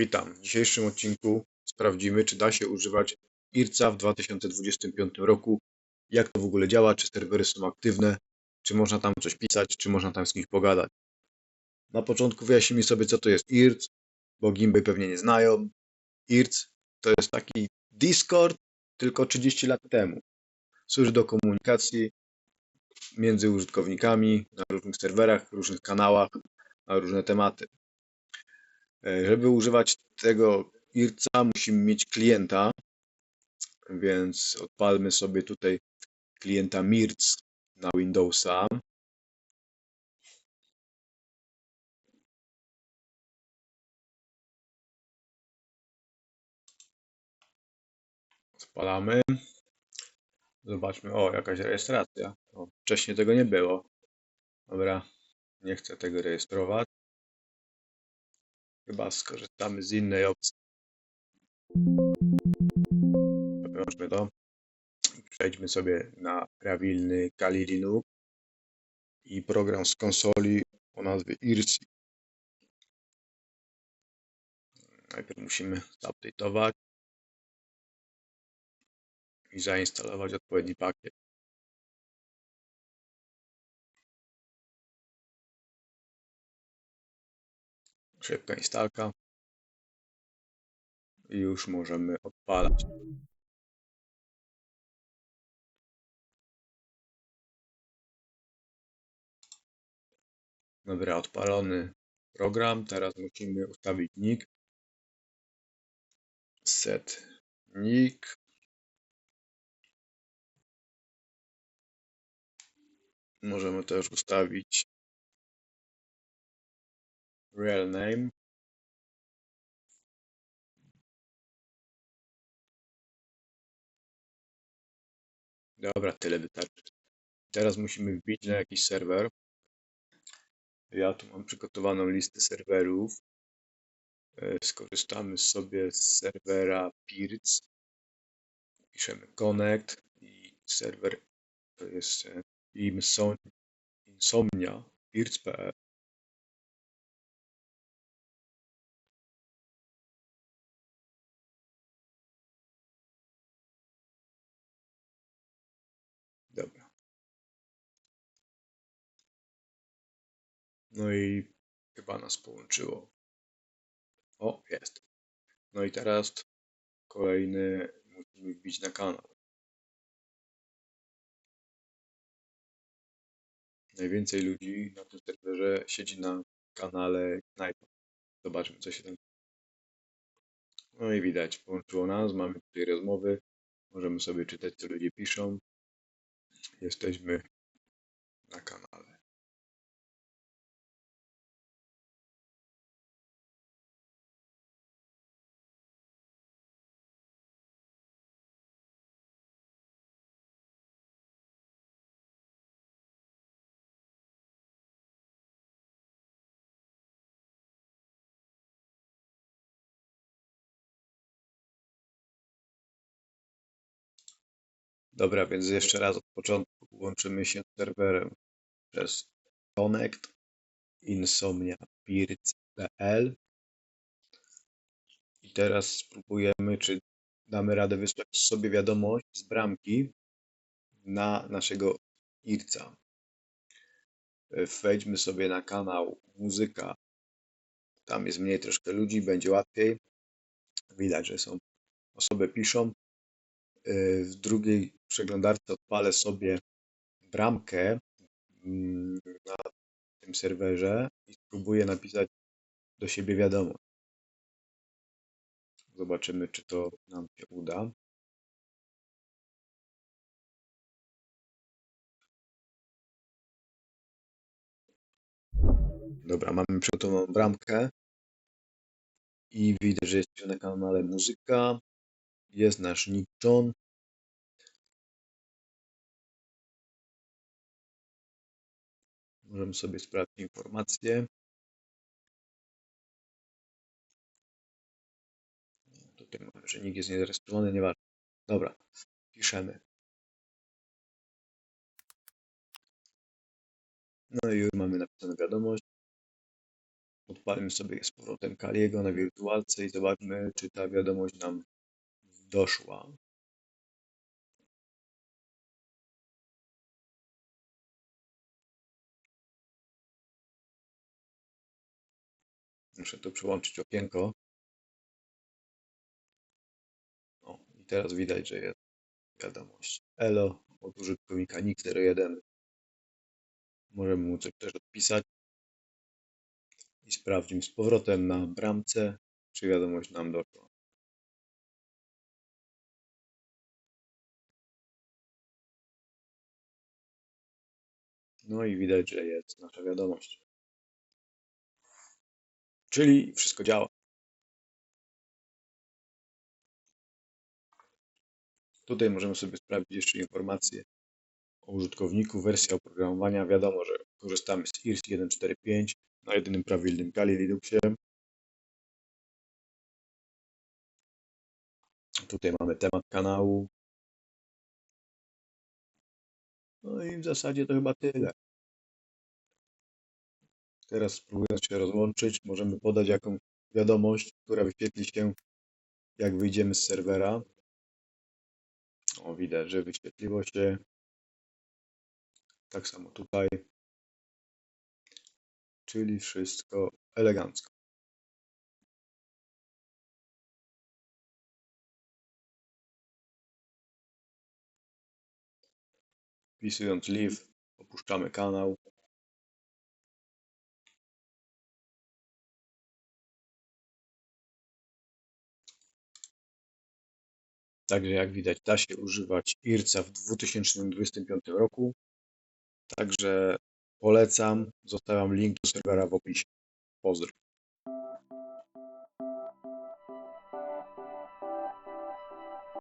Witam. W dzisiejszym odcinku sprawdzimy, czy da się używać IRCA w 2025 roku, jak to w ogóle działa, czy serwery są aktywne, czy można tam coś pisać, czy można tam z kimś pogadać. Na początku wyjaśnijmy sobie, co to jest IRC, bo Gimby pewnie nie znają. IRC to jest taki Discord, tylko 30 lat temu. Służy do komunikacji między użytkownikami na różnych serwerach, różnych kanałach, na różne tematy. E, żeby używać tego IRCA musimy mieć klienta, więc odpalmy sobie tutaj klienta MIRC na Windowsa. Odpalamy. Zobaczmy, o jakaś rejestracja. O, wcześniej tego nie było. Dobra, nie chcę tego rejestrować. Chyba skorzystamy z innej opcji. Wyłączmy to. Przejdźmy sobie na prawilny Kali Linux i program z konsoli o nazwie IRC. Najpierw musimy zupdate'ować i zainstalować odpowiedni pakiet. Szybka instalka. I już możemy odpalać. Dobra, odpalony program. Teraz musimy ustawić nick. Set nick. Możemy też ustawić real name. Dobra, tyle wystarczy. Teraz musimy wbić na jakiś serwer. Ja tu mam przygotowaną listę serwerów. E, skorzystamy sobie z serwera PIRC. Piszemy connect i serwer to jest e, insomnia pirc.pl No i chyba nas połączyło. O, jest. No i teraz kolejny musimy wbić na kanał. Najwięcej ludzi na tym serwerze siedzi na kanale Knajpa. Zobaczmy, co się tam. No i widać, połączyło nas, mamy tutaj rozmowy. Możemy sobie czytać, co ludzie piszą. Jesteśmy na kanale. Dobra, więc jeszcze raz od początku łączymy się z serwerem przez connect insomnia.pirc.pl i teraz spróbujemy, czy damy radę wysłać sobie wiadomość z bramki na naszego IRCA. Wejdźmy sobie na kanał muzyka. Tam jest mniej troszkę ludzi, będzie łatwiej. Widać, że są osoby piszą. W drugiej przeglądarce odpalę sobie bramkę mm, na tym serwerze i spróbuję napisać do siebie wiadomość. Zobaczymy, czy to nam się uda. Dobra, mamy przygotowaną bramkę i widzę, że jest na kanale muzyka. Jest nasz Nick John. Możemy sobie sprawdzić informacje. Tutaj mamy, że nikt jest niezarejestrowany, nieważne. Dobra, piszemy. No i już mamy napisaną wiadomość. Odpalmy sobie z powrotem Kaliego na wirtualce i zobaczmy, czy ta wiadomość nam doszła. Muszę tu przełączyć okienko. O, i teraz widać, że jest wiadomość. Elo od użytkownika Nick01. Możemy mu coś też odpisać. I sprawdzimy z powrotem na bramce, czy wiadomość nam doszła. No i widać, że jest nasza wiadomość. Czyli wszystko działa. Tutaj możemy sobie sprawdzić jeszcze informacje o użytkowniku, wersja oprogramowania. Wiadomo, że korzystamy z IRC 1.4.5 na jedynym prawilnym Kali Linuxie. Tutaj mamy temat kanału. No i w zasadzie to chyba tyle. Teraz spróbując się rozłączyć, możemy podać jakąś wiadomość, która wyświetli się jak wyjdziemy z serwera. O, widać, że wyświetliło się. Tak samo tutaj. Czyli wszystko elegancko. Wpisując live, opuszczamy kanał. Także jak widać, da się używać IRCA w 2025 roku. Także polecam. Zostawiam link do serwera w opisie. Pozdro.